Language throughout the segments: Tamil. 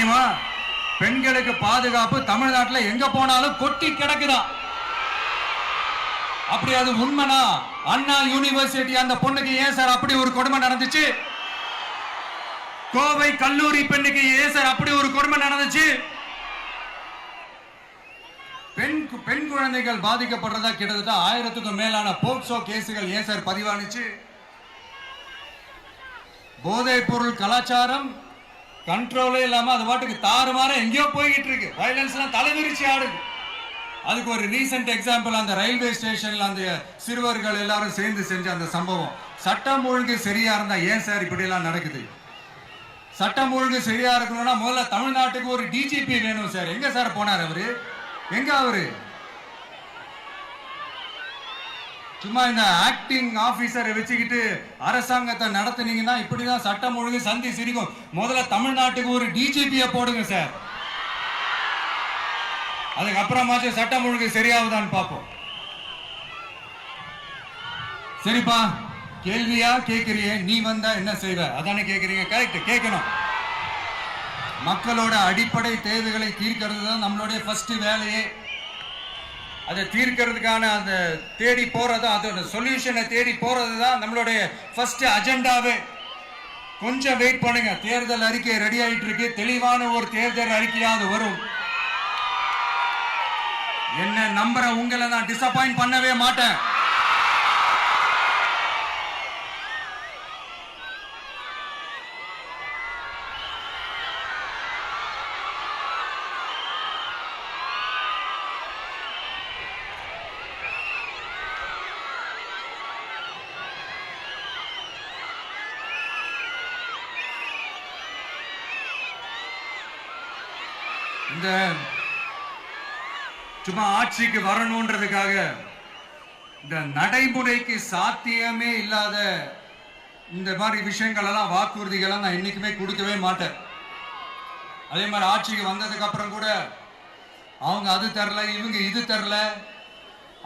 தெரியுமா? பெண்களுக்கு பாதுகாப்பு தமிழ்நாட்டில் எங்க போனாலும் கொட்டி கிடக்குதான் அப்படி அது உண்மைனா அண்ணா யூனிவர்சிட்டி அந்த பொண்ணுக்கு ஏன் சார் அப்படி ஒரு கொடுமை நடந்துச்சு? கோவை கல்லூரி பெண்ணுக்கு ஏன் சார் அப்படி ஒரு கொடுமை நடந்துச்சு? பெண் பெண் குழந்தைகள் பாதிக்கப்படுறதா கிட்டத்தட்ட ஆயிரத்துக்கும் மேலான போக்சோ கேசுகள் ஏன் சார் பதிவானுச்சு? போதைப் பொருள் கலாச்சாரம் கண்ட்ரோலே இல்லாம அது பாட்டுக்கு தாறுமாற எங்கேயோ போய்கிட்டு இருக்கு வயலன்ஸ்லாம் தலைவிரிச்சு ஆடுது. அதுக்கு ஒரு ரீசெண்ட் எக்ஸாம்பிள் அந்த ரயில்வே ஸ்டேஷன்ல அந்த சிறுவர்கள் எல்லாரும் சேர்ந்து செஞ்ச அந்த சம்பவம். சட்டம் ஒழுங்கு சரியா இருந்தா ஏன் சார் இப்படி எல்லாம் நடக்குது? சட்டம் ஒழுங்கு சரியா இருக்கணும்னா முதல்ல தமிழ்நாட்டுக்கு ஒரு டிஜிபி வேணும் சார். எங்க சார் போனார் அவரு? எங்க அவரு? சும்மா இந்த ஆக்டிங் ஆபீசரை வச்சுக்கிட்டு அரசாங்கத்தை நடத்துனீங்கன்னா இப்படிதான் சட்டம் ஒழுங்கு சந்தி சிரிக்கும். முதல்ல தமிழ்நாட்டுக்கு ஒரு டிஜிபியை போடுங்க சார் அதுக்கப்புறமாச்சும் சட்டம் ஒழுங்கு சரியாகுதான்னு பார்ப்போம். சரிப்பா. கேள்வியா கேக்குறியே? நீ வந்தா என்ன செய்வ? அதானே கேக்குறீங்க. கரெக்ட் கேட்கணும் மக்களோட அடிப்படை தேவைகளை தீர்க்கிறது தான் நம்மளுடைய ஃபர்ஸ்ட் வேலையே. அதை தீர்க்கிறதுக்கான அந்த தேடி போகிறது அதோட சொல்யூஷனை தேடி போறது தான் நம்மளுடைய ஃபர்ஸ்ட் அஜெண்டாவே கொஞ்சம் வெயிட் பண்ணுங்க. தேர்தல் அறிக்கை ரெடி ஆகிட்டு இருக்கு தெளிவான ஒரு தேர்தல் அறிக்கையாவது வரும். என்ன நம்புற உங்களை நான் டிசப்பாயிண்ட் பண்ணவே மாட்டேன். இந்த சும்மா ஆட்சிக்கு வரணுன்றதுக்காக இந்த நடைமுறைக்கு சாத்தியமே இல்லாத இந்த மாதிரி விஷயங்கள் எல்லாம் வாக்குறுதிகள்லாம் நான் என்னைக்குமே கொடுக்கவே மாட்டேன். அதே மாதிரி ஆட்சிக்கு வந்ததுக்கு அப்புறம் கூட அவங்க அது தரல இவங்க இது தரல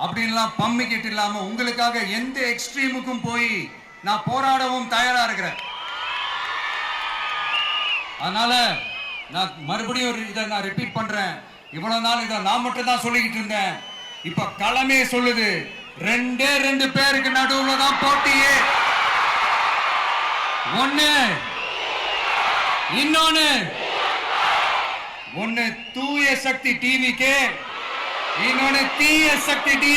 அப்படின்லாம் பம்மிக்கிட்டு இல்லாம உங்களுக்காக எந்த எக்ஸ்ட்ரீமுக்கும் போய் நான் போராடவும் தயாரா இருக்கிறேன். அதனால நான் மறுபடியும் ஒரு இதை நான் ரிப்பீட் பண்றேன். இவ்வளவு நாள் இதை நான் மட்டும் தான் சொல்லிக்கிட்டு இருந்தேன். இப்ப களமே சொல்லுது. ரெண்டே ரெண்டு பேருக்கு நடுவுல தான் போட்டியே. ஒண்ணு. இன்னொன்னு. ஒண்ணு தூய சக்தி டிவிக்கு இன்னொன்னு தீய சக்தி டி